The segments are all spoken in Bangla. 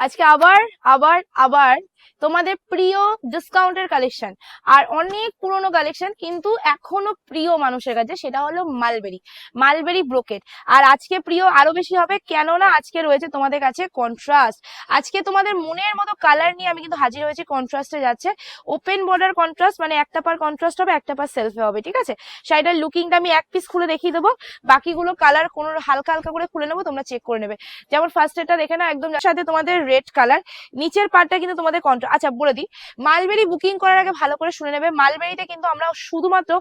আজকে আবার আবার আবার তোমাদের প্রিয় ডিসকাউন্টের কালেকশন আর অনেক পুরনো কালেকশন কিন্তু এখনও প্রিয় মানুষের কাছে, সেটা হলো মালবেরি মালবেরি ব্রোকেট আর আজকে প্রিয় আরও বেশি হবে, কেননা আজকে রয়েছে তোমাদের কাছে কন্ট্রাস্ট আজকে তোমাদের মনের মতো কালার নিয়ে আমি কিন্তু হাজির হয়েছি কন্ট্রাস্টে যাচ্ছে। ওপেন বর্ডার কন্ট্রাস্ট মানে একটা পার কন্ট্রাস্ট হবে, একটা পার সেলফে হবে, ঠিক আছে? শাড়িটার লুকিংটা আমি এক পিস খুলে দেখিয়ে দেবো। বাকিগুলো কালার কোনো হালকা হালকা করে খুলে নেব, তোমরা চেক করে নেবে। যেমন ফার্স্ট এটা দেখে না একদম সাথে তোমাদের রেড কালার নিচের পার্টটা কিন্তু তোমাদের কন্ট্রা আচ্ছা বলে দিই। মালবেরি বুকিং করার আগে ভালো করে শুনে নেবে। মালবেরিতে কিন্তু আমরা শুধুমাত্র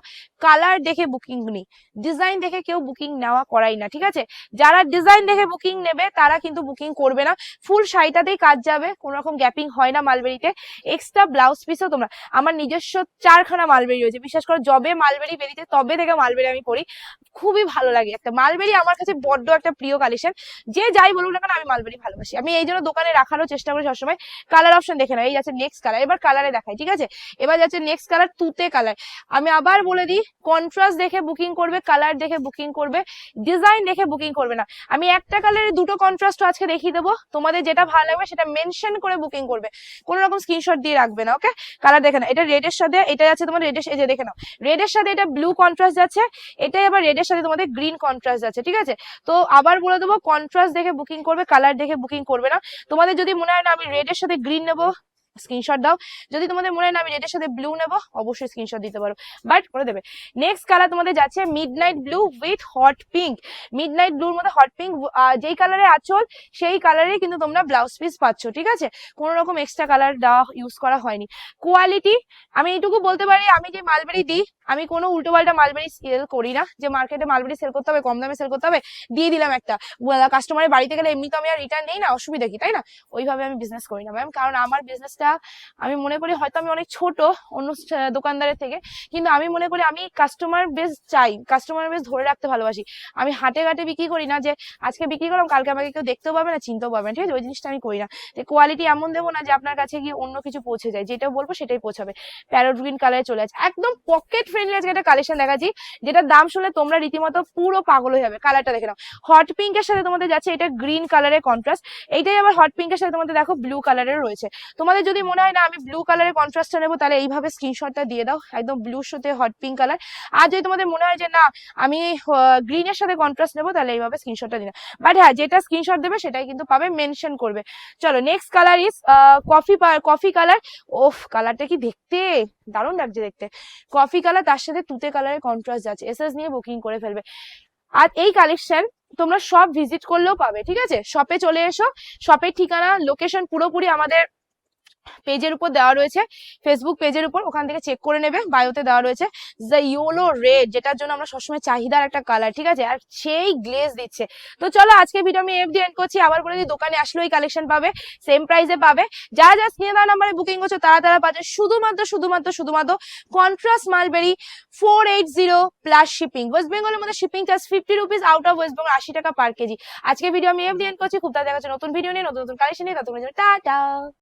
কালার দেখে বুকিং নিই। ডিজাইন দেখে কেউ বুকিং নেওয়া করাই না, ঠিক আছে? যারা ডিজাইন দেখে বুকিং নেবে, তারা কিন্তু বুকিং করবে না। ফুল শাড়িটাতেই কাজ যাবে কোনো রকম গ্যাপিং হয় না মালবেরিতে। এক্সট্রা ব্লাউজ পিসও তোমরা আমার নিজস্ব চারখানা মালবেরি রয়েছে। বিশেষ করে জবে মালবেরি বেরিতে তবে থেকে মালবেরি আমি পরি। খুবই ভালো লাগে একটা মালবেরি আমার কাছে বড্ড একটা প্রিয় কালেকশন। যে যাই বলুক না কেন, আমি মালবেরি ভালোবাসি। আমি এই জন্য দোকানে রাখারও চেষ্টা করি সবসময়। কালার অপশন দেখে নাও, এই যাচ্ছে নেক্সট কালার এবার কালারে দেখাই, ঠিক আছে? এবার যাচ্ছে নেক্সট কালার তুতে কালার আমি আবার বলে দিই কন্ট্রাস্ট দেখে বুকিং করবে কালার দেখে বুকিং করবে ডিজাইন দেখে বুকিং করবে না। আমি একটা কালারের দুটো কন্ট্রাস্ট আজকে দেখিয়ে দেবো। তোমাদের যেটা ভালো লাগবে সেটা মেনশন করে বুকিং করবে। কোনো রকম স্ক্রিনশট দিয়ে রাখবে না ওকে কালার দেখে না এটা রেডের সাথে, এটা যাচ্ছে তোমার রেডের এই যে দেখে নাও রেডের সাথে এটা ব্লু কন্ট্রাস্ট যাচ্ছে, এটাই আবার রেডের সাথে তোমাদের গ্রিন কন্ট্রাস্ট আছে, ঠিক আছে? তো আবার বলে দেবো কন্ট্রাস্ট দেখে বুকিং করবে কালার দেখে বুকিং করবে না। তোমাদের যদি মনে হয় না আমি রেডের সাথে গ্রিন নেব স্ক্রিনশট দাও। যদি তোমাদের মনে হয় না আমি রেডের সাথে ব্লু নেব, অবশ্যই স্ক্রিনশট দিতে পারো। বাট করে দেবে নেক্সট কালার তোমাদের যাচ্ছে midnight blue with hot pink midnight ব্লুর মধ্যে হট পিঙ্ক যেই কালারের আচল, সেই কালারে কিন্তু তোমরা ব্লাউজ পিস পাচ্ছ, ঠিক আছে? কোনো রকম এক্সট্রা কালার দেওয়া ইউজ করা হয়নি। কোয়ালিটি আমি এইটুকু বলতে পারি, আমি যে মালবেরি দিই আমি কোনো উল্টো পাল্টা মালবেরি সেল করি না। যে মার্কেটে মালবেরি সেল করতে হবে, কম দামে সেল করতে হবে, দিয়ে দিলাম একটা। কাস্টমারের বাড়িতে গেলে এমনি তো আমি আর রিটার্ন নেই না, অসুবিধা কি, তাই না? ওইভাবে আমি বিজনেস করি না ম্যাম কারণ আমার বিজনেসটা আমি মনে করি হয়তো আমি অনেক ছোট অন্য দোকানদারের থেকে, কিন্তু আমি মনে করি আমি কাস্টমার বেস চাই কাস্টমার বেস ধরে রাখতে ভালোবাসি। আমি হাটে ঘাটে বিক্রি করি না যে, আজকে বিক্রি করলাম, কালকে আমাকে কেউ দেখতেও পাবে না, চিনতেও পাবে না, ঠিক আছে? ওই জিনিসটা আমি করি না। কোয়ালিটি এমন দেবো না যে আপনার কাছে গিয়ে অন্য কিছু পৌঁছে যায়, যেটা বলব সেটাই পৌঁছাবে। প্যারোট গ্রিন কালারে চলে আছে একদম পকেট ফ্রেন্ডলি আজকে একটা কালেকশন দেখাচ্ছি, যেটার দাম শুনলে তোমরা রীতিমতো পুরো পাগল হয়ে যাবে কালারটা দেখে নাও। হট পিঙ্কের সাথে তোমাদের যাচ্ছে এটা গ্রিন কালারের কন্ট্রাস্ট এইটাই আবার হট পিঙ্কের সাথে তোমাদের দেখো ব্লু কালারের রয়েছে। তোমাদের যদি মনে হয় না, আমি ব্লু কালারের কন্ট্রাস্টটা নেব, তাহলে এইভাবে স্ক্রিনশটটা দিয়ে দাও, একদম ব্লুর সাথে হট পিঙ্ক কালার আর যদি তোমাদের মনে হয় যে না, আমি গ্রিনের সাথে কন্ট্রাস্ট নেব, তাহলে এইভাবে স্ক্রিনশটটা দিন বাট হ্যাঁ যেটা স্ক্রিনশট দেবে, সেটাই কিন্তু পাবে মেনশন করবে। চলো next colour is coffee coffee colour of কালারটা কি দেখতে? দারুণ লাগছে দেখতে। কফি কালার তার সাথে তুতে কালারের কন্ট্রাস্ট যাচ্ছে এসএস নিয়ে বুকিং করে ফেলবে। আর এই কালেকশন তোমরা সব ভিজিট করলেও পাবে, ঠিক আছে? শপে চলে এসো শপের ঠিকানা লোকেশন পুরোপুরি আমাদের পেজের উপর দেওয়া রয়েছে ফেসবুক পেজের উপর, ওখান থেকে চেক করে নেবে বায়োতে দেওয়া রয়েছে দ্য ইয়েলো রেড যেটার জন্য আমরা সবসময় চাহিদার একটা কালার ঠিক আছে? আর সেই গ্লেজ দিচ্ছে। তো চলো আজকে ভিডিও আমি এফ এন্ড করছি, আবার বলে দিই, দোকানে আসলেও এই কালেকশন পাবে সেম প্রাইসে পাবে। যারা যারা স্ক্রিনে দেওয়া নাম্বারে বুকিং করছ, তারা তারা পাচ্ছে শুধুমাত্র শুধুমাত্র শুধুমাত্র contrast mulberry four eight zero plus shipping West বেঙ্গলের মধ্যে shipping charge fifty rupees out of West Bengal আশি টাকা পার কেজি আজকে ভিডিও আমি এফ এন্ড করছি, খুব তাড়াতাড়ি নতুন ভিডিও নিয়ে, নতুন নতুন কালেকশন নিয়ে, ততক্ষণের জন্য টাটা।